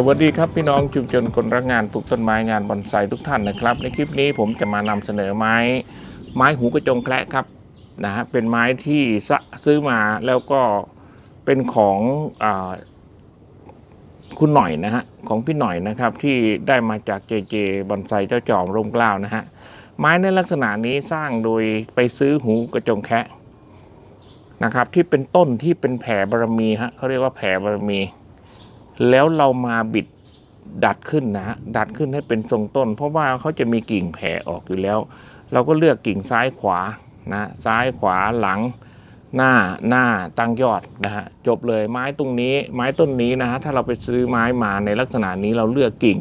สวัสดีครับพี่น้องชุมชนคนรักงานปลูกต้นไม้งานบอนไซทุกท่านนะครับ ในคลิปนี้ผมจะมานำเสนอไม้ ไม้หูกระจงแคระครับนะฮะเป็นไม้ที่ซื้อมาแล้วก็เป็นของอคุณหน่อยนะฮะของพี่หน่อยนะครับที่ได้มาจากเจเจบอนไซเจ้าจอมร่มเกล้านะฮะไม้ในลักษณะนี้สร้างโดยไปซื้อหูกระจงแคะนะครับ ที่เป็นต้นที่เป็นแผ่บารมีฮะเขาเรียกว่าแผ่บารมี แล้วเรามาบิดดัดขึ้นนะ ดัดขึ้นให้เป็นทรงต้น เพราะว่าเขาจะมีกิ่งแผ่ออกอยู่แล้ว เราก็เลือกกิ่งซ้ายขวานะซ้ายขวาหลังหน้าหน้าตั้งยอดนะฮะจบเลยไม้ตรงนี้ไม้ต้นนี้นะฮะถ้าเราไปซื้อไม้มาในลักษณะนี้เราเลือกกิ่ง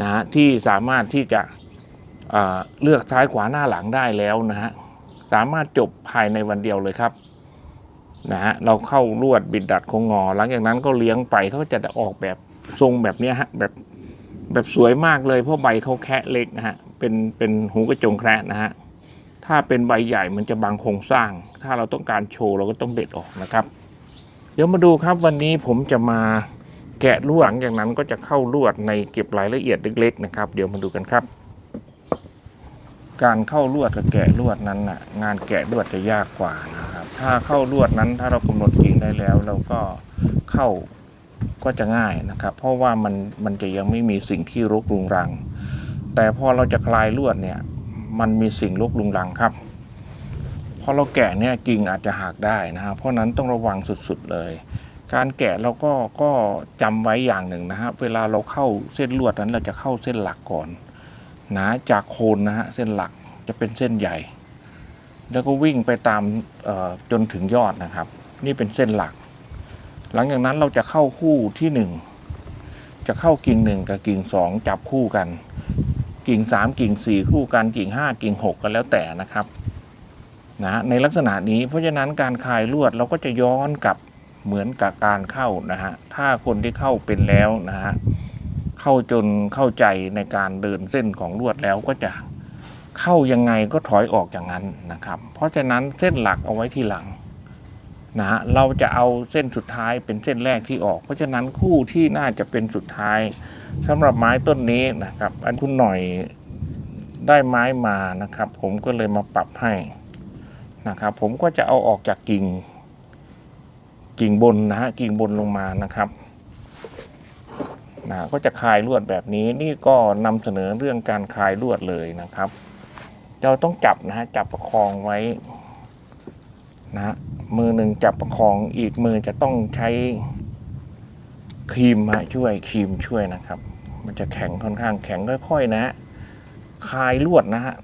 นะฮะที่สามารถที่จะเเลือกซ้ายขวาหน้าหลังได้แล้วนะฮะสามารถจบภายในวันเดียวเลยครับ นะฮะเราเข้าลวดบิดดัดคงงอ หลังจากนั้นก็เลี้ยงไปเขาจะออกแบบทรงแบบนี้ฮะแบบแบบสวยมากเลยเพราะใบเขาแคะเล็กนะฮะเป็นเป็นหูกระจงแคระนะฮะถ้าเป็นใบใหญ่มันจะบังโครงสร้าง ถ้าเราต้องการโชว์เราก็ต้องเด็ดออกนะครับ เดี๋ยวมาดูครับวันนี้ผมจะมาแกะลวดหลังจากนั้นก็จะเข้าลวดในเก็บรายละเอียดเล็ก ๆ นะครับ เดี๋ยวมาดูกันครับ การเข้าลวดกับแกะลวดนั้นน่ะงานแกะลวดจะยากกว่านะครับ ถ้าเข้าลวดนั้นถ้าเรากำหนดกิ่งได้แล้ว เราก็เข้าก็จะง่ายนะครับ เพราะว่ามันมันจะยังไม่มีสิ่งที่รกรุงรัง แต่พอเราจะคลายลวดเนี่ย มันมีสิ่งรกรุงรังครับพอเราแกะเนี่ยกิ่งอาจจะหักได้นะครับเพราะฉะนั้นต้องระวังสุดๆเลย การแกะเราก็ก็จำไว้อย่างหนึ่งนะครับเวลาเราเข้าเส้นลวดนั้นเราจะเข้าเส้นหลักก่อน นะจากโคนนะฮะเส้นหลักจะเป็นเส้นใหญ่ แล้วก็วิ่งไปตามจนถึงยอดนะครับ นี่เป็นเส้นหลัก หลังจากนั้นเราจะเข้าคู่ที่หนึ่งจะเข้ากิ่งหนึ่งกับกิ่งสองจับคู่กัน กิ่งสามกิ่งสี่คู่กันกิ่งห้ากิ่งหกก็แล้วแต่นะครับนะฮะในลักษณะนี้เพราะฉะนั้นการคลายลวดเราก็จะย้อนกลับเหมือนกับการเข้านะฮะถ้าคนที่เข้าเป็นแล้วนะฮะ เข้าจนเข้าใจในการเดินเส้นของลวดแล้วก็จะเข้ายังไงก็ถอยออกอย่างนั้นนะครับ เพราะฉะนั้นเส้นหลักเอาไว้ที่หลังนะฮะเราจะเอาเส้นสุดท้ายเป็นเส้นแรกที่ออก เพราะฉะนั้นคู่ที่น่าจะเป็นสุดท้ายสำหรับไม้ต้นนี้นะครับ อันคุณหน่อยได้ไม้มานะครับ ผมก็เลยมาปรับให้นะครับ ผมก็จะเอาออกจากกิ่ง กิ่งบนนะฮะกิ่งบนลงมานะครับ นะก็จะคลายลวดแบบนี้นี่ก็นำเสนอเรื่องการคลายลวดเลยนะครับ เราต้องจับนะฮะจับประคองไว้นะมือหนึ่งจับประคองอีกมือจะต้องใช้ครีมฮะช่วยครีมช่วยนะครับ มันจะแข็งค่อนข้างแข็งค่อยๆนะฮะคลายลวดนะฮะ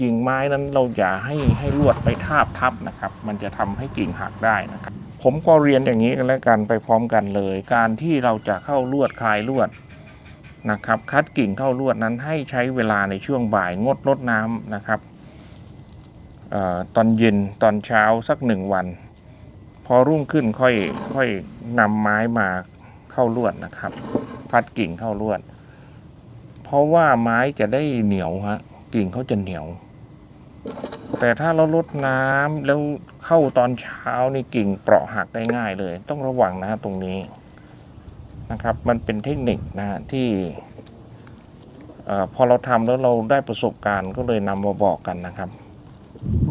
กิ่งไม้นั้นเราอย่าให้ให้ลวดไปทาบทับนะครับ มันจะทำให้กิ่งหักได้นะครับ ผมก็เรียนอย่างนี้กันแล้วกันไปพร้อมกันเลย การที่เราจะเข้าลวดคลายลวดนะครับ คัดกิ่งเข้าลวดนั้นให้ใช้เวลาในช่วงบ่ายงดลดน้ำนะครับออตอนเย็นตอนเช้าสักหนึ่งวัน พอรุ่งขึ้นค่อยค่อยนำไม้มาเข้าลวดนะครับ คัดกิ่งเข้าลวด เพราะว่าไม้จะได้เหนียวฮะกิ่งเขาจะเหนียว แต่ถ้าเราลดน้ำแล้ว เข้าตอนเช้านี่กิ่งเปราะหักได้ง่ายเลย ต้องระวังนะฮะตรงนี้นะครับ มันเป็นเทคนิคนะฮะที่อพอเราทำแล้วเราได้ประสบการณ์ก็เลยนำมาบอกกันนะครับ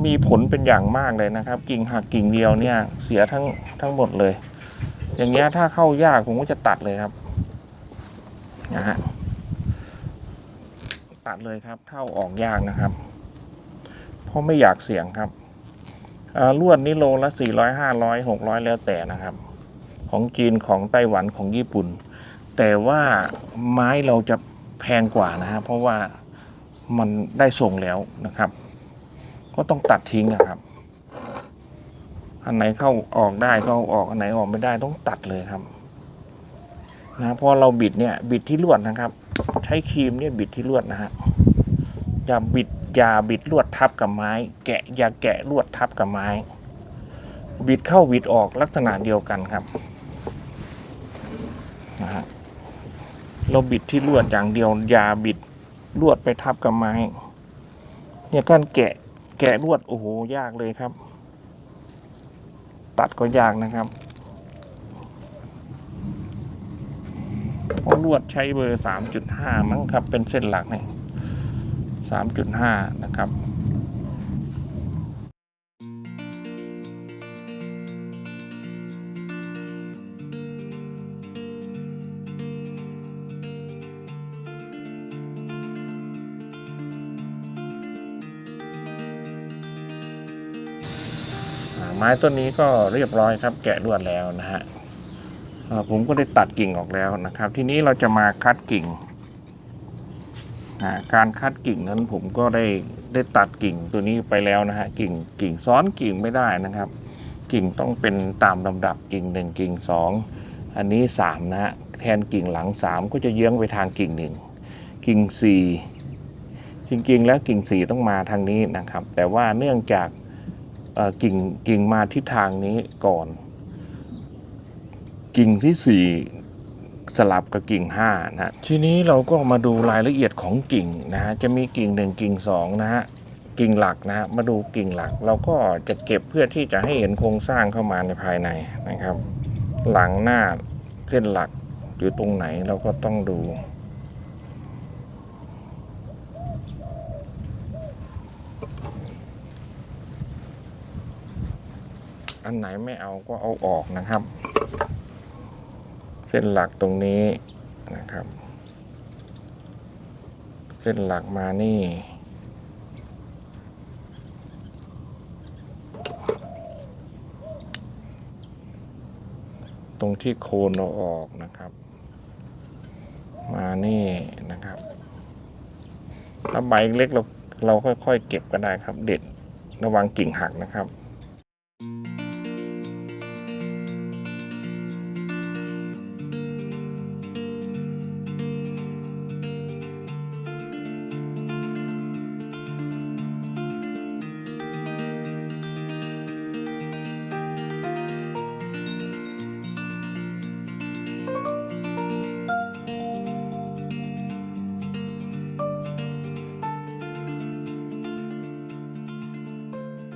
มีผลเป็นอย่างมากเลยนะครับ กิ่งหักกิ่งเดียวเนี่ย เสียทั้งทั้งหมดเลย อย่างเงี้ยถ้าเข้ายากผมก็จะตัดเลยครับนะฮะตัดเลยครับเท่าออกยากนะครับ เพราะไม่อยากเสี่ยงครับ ลวดนี่โลละสี่ร้อยห้าร้อยหกร้อยแล้วแต่นะครับ ของจีนของไต้หวันของญี่ปุ่น แต่ว่าไม้เราจะแพงกว่านะฮะเพราะว่ามันได้ส่งแล้วนะครับ ก็ต้องตัดทิ้งนะครับ อันไหนเข้าออกได้ก็เอาออกอันไหนออกไม่ได้ต้องตัดเลยครับนะพอเราบิดเนี่ยบิดที่ลวดนะครับ ใช้ครีมเนี่ยบิดที่ลวดนะฮะอย่าบิด อย่าบิดลวดทับกับไม้ แกะอย่าแกะลวดทับกับไม้ บิดเข้าบิดออกลักษณะเดียวกันครับนะฮะเราบิดที่ลวดอย่างเดียว อย่าบิดลวดไปทับกับไม้เนี่ยการแกะแกะลวดโอ้โหยากเลยครับ ตัดก็ยากนะครับเพราะลวดใช้เบอร์สามจุดห้ามั้งครับ เป็นเส้นหลักเนี่ย สามจุดห้านะครับไม้ต้นนี้ก็เรียบร้อยครับ แกะลวดแล้วนะฮะผมก็ได้ตัดกิ่งออกแล้วนะครับ ทีนี้เราจะมาคัดกิ่ง การคัดกิ่งนั้นผมก็ได้ได้ตัดกิ่งตัวนี้ไปแล้วนะฮะกิ่งกิ่งซ้อนกิ่งไม่ได้นะครับ กิ่งต้องเป็นตามลำดับกิ่งหนึ่งกิ่งสองอันนี้สามนะฮะแทนกิ่งหลังสามก็จะเยื้องไปทางกิ่งหนึ่งกิ่งสี่จริงๆ แล้วกิ่งสี่ต้องมาทางนี้นะครับ แต่ว่าเนื่องจากกิ่งกิ่งมาทิศทางนี้ก่อน กิ่งที่สี่ สลับกับกิ่งห้านะทีนี้เราก็มาดูรายละเอียดของกิ่งนะฮะจะมีกิ่งหนึ่งกิ่งสองนะฮะกิ่งหลักนะฮะมาดูกิ่งหลัก เราก็จะเก็บเพื่อที่จะให้เห็นโครงสร้างเข้ามาในภายในนะครับ หลังหน้าเส้นหลักอยู่ตรงไหนเราก็ต้องดูอันไหนไม่เอาก็เอาออกนะครับ ส้นหลักตรงนี้นะครับ เส้นหลักมานี่ ตรงที่โคนเราออกนะครับ มานี่นะครับถ้าใบเล็กเราเราค่อยๆเก็บก็ได้ครับ เด็ดระวังกิ่งหักนะครับ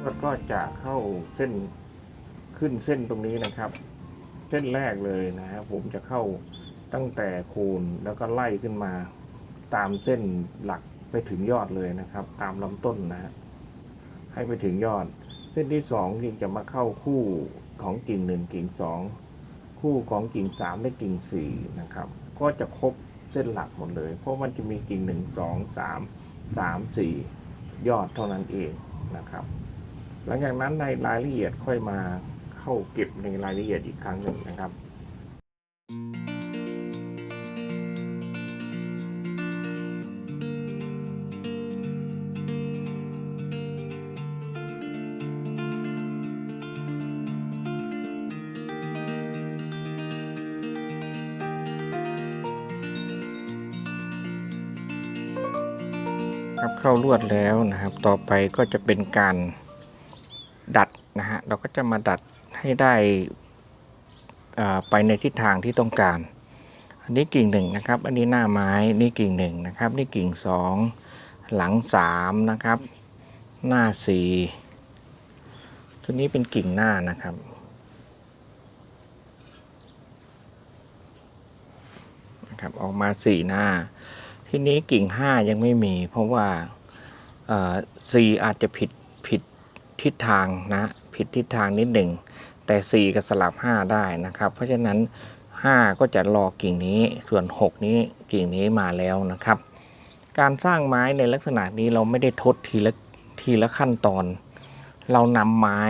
แล้วก็จะเข้าเส้นขึ้นเส้นตรงนี้นะครับ เส้นแรกเลยนะผมจะเข้าตั้งแต่โคนแล้วก็ไล่ขึ้นมาตามเส้นหลักไปถึงยอดเลยนะครับ ตามลำต้นนะฮะให้ไปถึงยอด เส้นที่สองที่จะมาเข้าคู่ของกิ่งหนึ่งกิ่งสองคู่ของกิ่งสามและกิ่งสี่นะครับ ก็จะครบเส้นหลักหมดเลย เพราะมันจะมีกิ่งหนึ่งสองสามสามสี่ยอดเท่านั้นเองนะครับ หลังจากนั้นในรายละเอียดค่อยมาเข้าเก็บในรายละเอียดอีกครั้งหนึ่งนะครับครับเข้าลวดแล้วนะครับ ต่อไปก็จะเป็นการ ดัดนะฮะเราก็จะมาดัดให้ได้อ่าไปในทิศทางที่ต้องการ อันนี้กิ่งหนึ่งนะครับ อันนี้หน้าไม้นี่กิ่งหนึ่งนะครับ นี่กิ่งสองหลังสามนะครับ หน้าสี่ตัวนี้เป็นกิ่งหน้านะครับนะครับ ออกมาสี่หน้า ทีนี้กิ่งห้ายังไม่มี เพราะว่าสี่อาจจะผิด ทิศทางนะผิดทิศทางนิดหนึ่งแต่สี่ก็สลับห้าได้นะครับ เพราะฉะนั้นห้าก็จะรอกิ่งนี้ส่วนหกนี้กิ่งนี้มาแล้วนะครับ การสร้างไม้ในลักษณะนี้เราไม่ได้ทดทีละทีละขั้นตอน เรานำไม้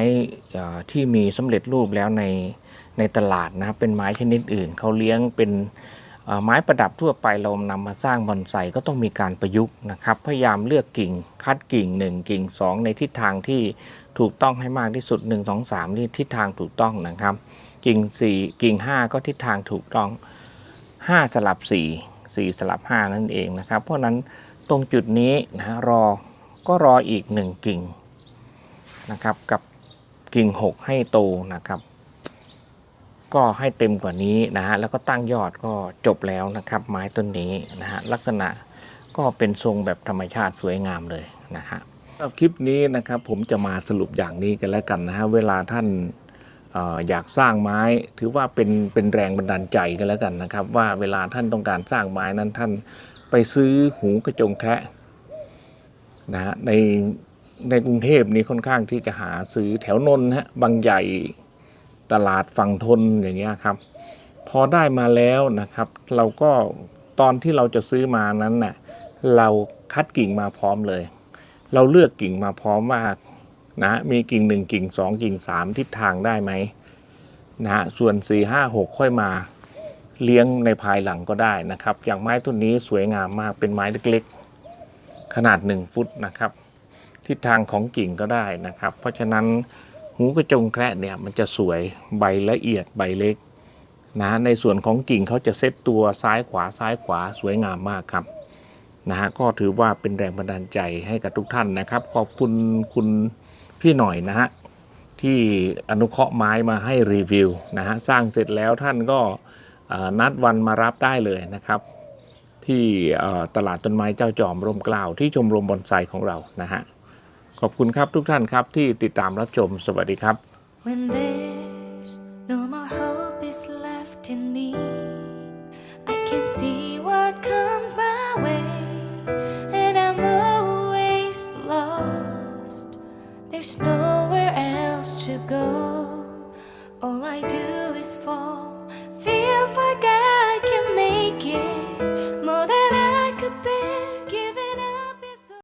ที่มีสำเร็จรูปแล้วในในตลาดนะครับเป็นไม้ชนิดอื่นเขาเลี้ยงเป็น ไม้ประดับทั่วไปเรานำมาสร้างบอนไซก็ต้องมีการประยุกต์นะครับ พยายามเลือกกิ่งคัดกิ่ง 1 กิ่ง 2 ในทิศทางที่ถูกต้องให้มากที่สุด 1 2 3 นี่ทิศทางถูกต้องนะครับ กิ่ง 4 กิ่ง 5 ก็ทิศทางถูกต้อง 5 สลับ 4 4 สลับ 5 นั่นเองนะครับ เพราะฉะนั้นตรงจุดนี้นะรอก็รออีก 1 กิ่งนะครับกับกิ่ง 6 ให้โตนะครับ ก็ให้เต็มกว่านี้นะฮะแล้วก็ตั้งยอดก็จบแล้วนะครับ ไม้ต้นนี้นะฮะลักษณะก็เป็นทรงแบบธรรมชาติสวยงามเลยนะฮะสำหรับคลิปนี้นะครับผมจะมาสรุปอย่างนี้กันแล้วกันนะฮะเวลาท่านออยากสร้างไม้ถือว่าเป็นเป็นแรงบันดาลใจกันแล้วกันนะครับ ว่าเวลาท่านต้องการสร้างไม้นั้นท่านไปซื้อหูกระจงแคะนะฮะในในกรุงเทพนี้ค่อนข้างที่จะหาซื้อแถวนนท์ฮะบางใหญ่ ตลาดฝั่งทนอย่างเงี้ยครับ พอได้มาแล้วนะครับ เราก็ตอนที่เราจะซื้อมานั้นน่ะเราคัดกิ่งมาพร้อมเลย เราเลือกกิ่งมาพร้อมว่านะมีกิ่งหนึ่งกิ่งสองกิ่งสามทิศทางได้ไหมนะฮะส่วนสี่ห้าหกค่อยมาเลี้ยงในภายหลังก็ได้นะครับ อย่างไม้ต้นนี้สวยงามมากเป็นไม้เล็กๆ ขนาดหนึ่งฟุตนะครับ ทิศทางของกิ่งก็ได้นะครับ เพราะฉะนั้น หูกระจงแคระเนี่ยมันจะสวยใบละเอียดใบเล็กนะในส่วนของกิ่งเขาจะเซตตัวซ้ายขวาซ้ายขวาสวยงามมากครับนะฮะก็ถือว่าเป็นแรงบันดาลใจให้กับทุกท่านนะครับ ขอบคุณคุณพี่หน่อยนะฮะที่อนุเคราะห์ไม้มาให้รีวิวนะฮะสร้างเสร็จแล้วท่านก็นัดวันมารับได้เลยนะครับ ที่ตลาดต้นไม้เจ้าจอมร่มกล้าวที่ชมรมบอนไซของเรานะฮะ ขอบคุณครับทุกท่านครับที่ติดตามรับชมสวัสดีครับ When there's no more hope is left in me, I can see